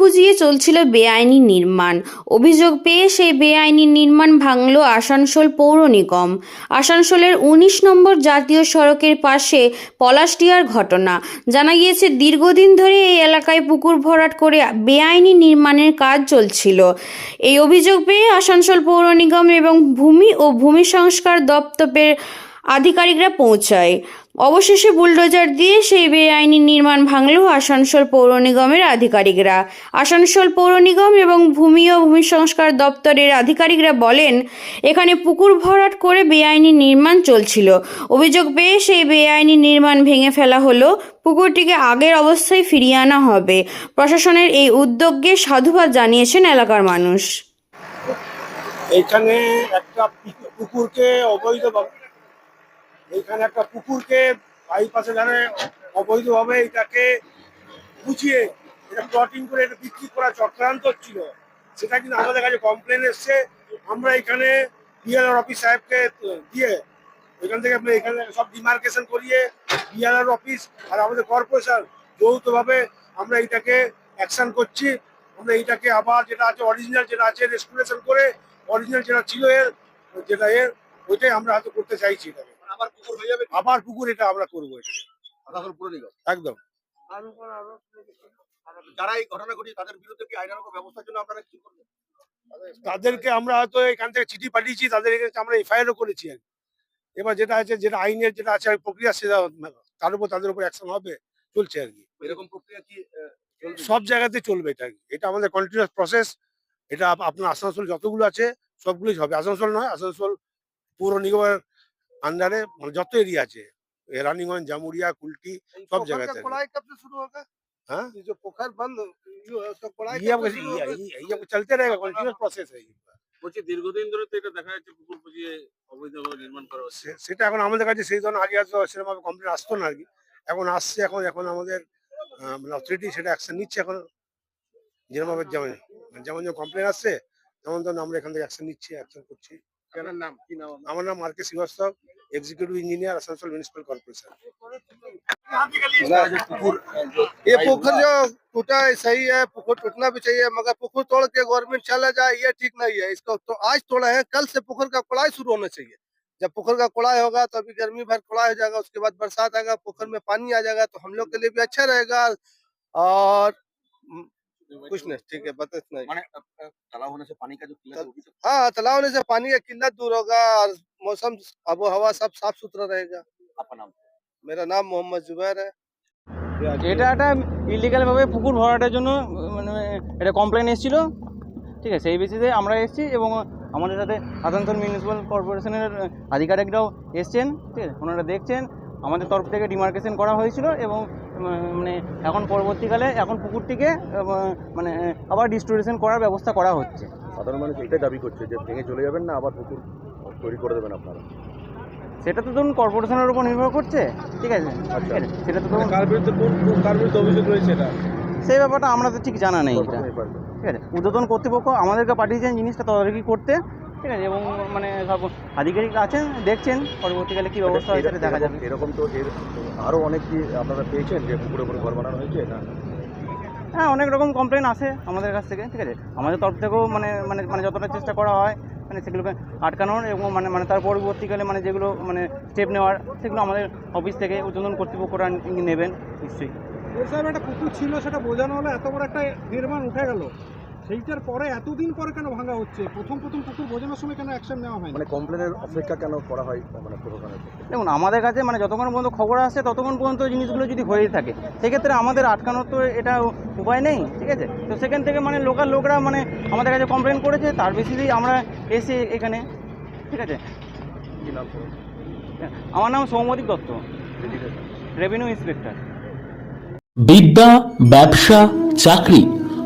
বুঝিয়ে চলছিল বেআইনি নির্মাণ। অভিযোগ পেয়ে সেই বেআইনি নির্মাণ ভাঙল আসানসোল পৌর নিগম। আসানসোলের উনিশ নম্বর জাতীয় সড়কের পাশে পলাশটিয়ার ঘটনা। জানা গিয়েছে, দীর্ঘদিন ধরে এই এলাকায় পুকুর ভরাট করে বেআইনি নির্মাণের কাজ চলছিল। এই অভিযোগ পেয়ে আসানসোল পৌর নিগম এবং ভূমি ও ভূমি সংস্কার দপ্তরের আধিকারিকরা পৌঁছায়। অবশেষে বুলডোজার দিয়ে সেই বেআইনি নির্মাণ ভাঙল আসানসোল পৌর নিগমের আধিকারিকরা। আসানসোল পৌর নিগম এবং ভূমি ও ভূমি সংস্কার দপ্তরের আধিকারিকরা বলেন, এখানে পুকুর ভরাট করে বেআইনি নির্মাণ চলছিল। অভিযোগ পেয়ে সেই বেআইনি নির্মাণ ভেঙে ফেলা হলো। পুকুরটিকে আগের অবস্থায় ফিরিয়ে আনা হবে। প্রশাসনের এই উদ্যোগকে সাধুবাদ জানিয়েছেন এলাকার মানুষ। এইখানে একটা পুকুরকে অবৈধভাবে এইখানে একটা পুকুরকে বাইপাসে ধারে অবৈধভাবে এটাকে বুঝিয়ে এটা প্লটিং করে এটা বিক্রি করা চক্রান্ত ছিল। সেটা কিন্তু আমাদের কাছে কমপ্লেন এসছে। আমরা এখানে বিএলআর অফিস সাহেবকে দিয়ে এখান থেকে আমরা এখানে সব ডিমার্কেশন করিয়ে বিএলআর অফিস আর আমাদের কর্পোরেশন যৌথভাবে আমরা এটাকে অ্যাকশন করছি। আমরা এইটাকে আবার যেটা আছে অরিজিনাল যেটা আছে রেস্টুরেশন করে অরিজিনাল যেটা ছিল এর, যেটা এর, ওইটাই আমরা হয়তো করতে চাইছি আবার পুকুর হয়ে যাবে? আবার পুকুর এটা আমরা করব এটাকে আসানসোল পুরো নিগম একদম। যারা এই ঘটনা ঘটিয়ে তাদের বিরুদ্ধে কি আইনানুগ ব্যবস্থার জন্য আপনারা কি করবেন তাদেরকে আমরা হয়তো এখান থেকে চিঠি পাঠিয়েছি তাদের এখানে আমরা এফআইআরও করেছি আর কি। এবার যেটা আছে যেটা আইনের যেটা আছে প্রক্রিয়া সেটা তার উপর তাদের উপর অ্যাকশন হবে চলছে আর কি। এরকম প্রক্রিয়া কি সব জায়গাতে চলবে এটা আর কি। এটা আমাদের কন্টিনিউয়াস প্রসেস এটা আপনার আসানসোল যতগুলো আছে সবগুলোই হবে। আসানসোল নয় আসানসোল পৌর নিগমের আন্ডারে মানে যত এরিয়া আছে এ রানীগঞ্জ জামুরিয়া কুলটি এই সব पोखर জায়গাতে का है। खुलाई कब से शुरू होगा हाँ? ये जो पोखर बंद जो है उसका खुलाई ये कब से अब- शुरू ये- होगा? ये- ये अब चलते रहेगा कॉन्टिन्यूस प्रॉसेस है ये। বলছি দীর্ঘদিন ধরে তো এটা দেখা যাচ্ছে পুকুর পুজিয়ে অবৈধভাবে নির্মাণ করা হচ্ছে সে- সেটা এখন আমাদের কাছে সেই ধরনের আগে হয়তো সেরকম কমপ্লেন আসতো না আর কি এখন আসছে এখন এখন আমাদের অথরিটি সেটা অ্যাকশন নিচ্ছে এখন যেরকম ভাবে যেমন যেমন যেমন কমপ্লেন আসছে তেমন তেমন আমরা এখান থেকে অ্যাকশন নিচ্ছি অ্যাকশন করছি আপনার নাম কি নাম আপনার? আমার নাম R K Srivastava executive engineer Asansol municipal corporation ये पोखर जो टूटा है सही है पोखर टूटना भी चाहिए मगर पोखर तोड़ के गवर्नमेंट चला जाए ये ठीक नहीं है इसको तो आज तोड़ा है कल से पोखर का कुड़ाई शुरू होना चाहिए जब पोखर का कुड़ाई होगा तो अभी गर्मी भर कुड़ाई हो जाएगा उसके बाद बरसात आएगा पोखर में पानी आ जाएगा तो हम लोग के लिए भी अच्छा रहेगा और हम्म, कुछ नहीं ठीक है बता नहीं মানে তালাব होने से पानी का जो किल्लत है वो भी तो हाँ तालाब होने से पानी का किल्लत दूर होगा और मौसम आबो हवा सब साफ सुथरा रहेगा आपका नाम मेरा नाम मोहम्मद जुबैर है এটা একটা ইলিগাল ভাবে পুকুর ভরাটের জন্য আহ, মানে এটা কমপ্লেন এসেছিল ঠিক আছে সেই বেসিসে আমরা এসেছি এবং আমাদের সাথে আসানসোল মিউনিসিপ্যাল কর্পোরেশনের আহ, আধিকারিকরাও এসছেন ঠিক আছে ওনারা দেখছেন আমাদের তরফ থেকে ডিমার্কেশন করা হয়েছিল এবং মানে এখন পরবর্তীকালে এখন পুকুরটিকে মানে আবার ডিস্ট্রিবিউশন করার ব্যবস্থা করা হচ্ছে। সাধারণ মানুষ এটাই দাবি করছে যে ভেঙে চলে যাবেন না আবার পুকুর তৈরি করে দেবেন আপনারা। সেটা তো ধরুন কর্পোরেশনের উপর নির্ভর করছে ঠিক আছে? ঠিক আছে সেটা তো ধরুন কার বিরুদ্ধে কোন কার বিরুদ্ধে অভিযোগ রয়েছে এটা? সেই ব্যাপারটা আমরা তো ঠিক জানা নেই এটা। ঠিক আছে? উদ্বোধন কর্তৃপক্ষ আমাদেরকে পাঠিয়েছেন জিনিসটা তদারকি করতে। ঠিক আছে এবং মানে সব আধিকারিক আছেন দেখছেন পরবর্তীকালে কি ব্যবস্থা হয় সেটা দেখা যাবে। এরকম- তো এর আরও অনেক কি আপনারা পেয়েছেন যে পুকুরে করে ঘর বানানো হয়েছে না? হ্যাঁ অনেক রকম কমপ্লেন আসে আমাদের কাছ থেকে ঠিক আছে। আমাদের তরফ থেকেও মানে মানে মানে যতটা চেষ্টা করা হয় মানে সেগুলোকে আটকানোর এবং মানে মানে তার পরবর্তীকালে মানে যেগুলো মানে স্টেপ নেওয়ার সেগুলো আমাদের অফিস থেকে উদ্বোধন কর্তৃপক্ষরা নেবেন নিশ্চয়ই। সাহেব একটা পুকুর ছিল সেটা বোঝানো হলো এত বড় একটা নির্মাণ উঠে গেল। সেইটার পরে এতদিন পরে কেন ভাঙা হচ্ছে? প্রথম প্রথম পুকুর বোঝানোর সময় কেন অ্যাকশন নেওয়া হয় মানে কমপ্লেনের অপেক্ষা কেন করা হয় মানে প্রশাসনের দেখুন আমাদের কাছে মানে যতক্ষণ পর্যন্ত খবর আসছে ততক্ষণ পর্যন্ত জিনিসগুলো যদি হয়েই থাকে সেক্ষেত্রে আমাদের আটকানোর তো এটা উপায় নেই ঠিক আছে? তো সেখান থেকে মানে লোকাল লোকরা মানে আমাদের কাছে কমপ্লেন করেছে তার বেসিসেই আমরা এসে এখানে ঠিক আছে? আমার নাম সৌমদীপ দত্ত রেভিনিউ ইন্সপেক্টর বিদ্যা ব্যবসা চাকরি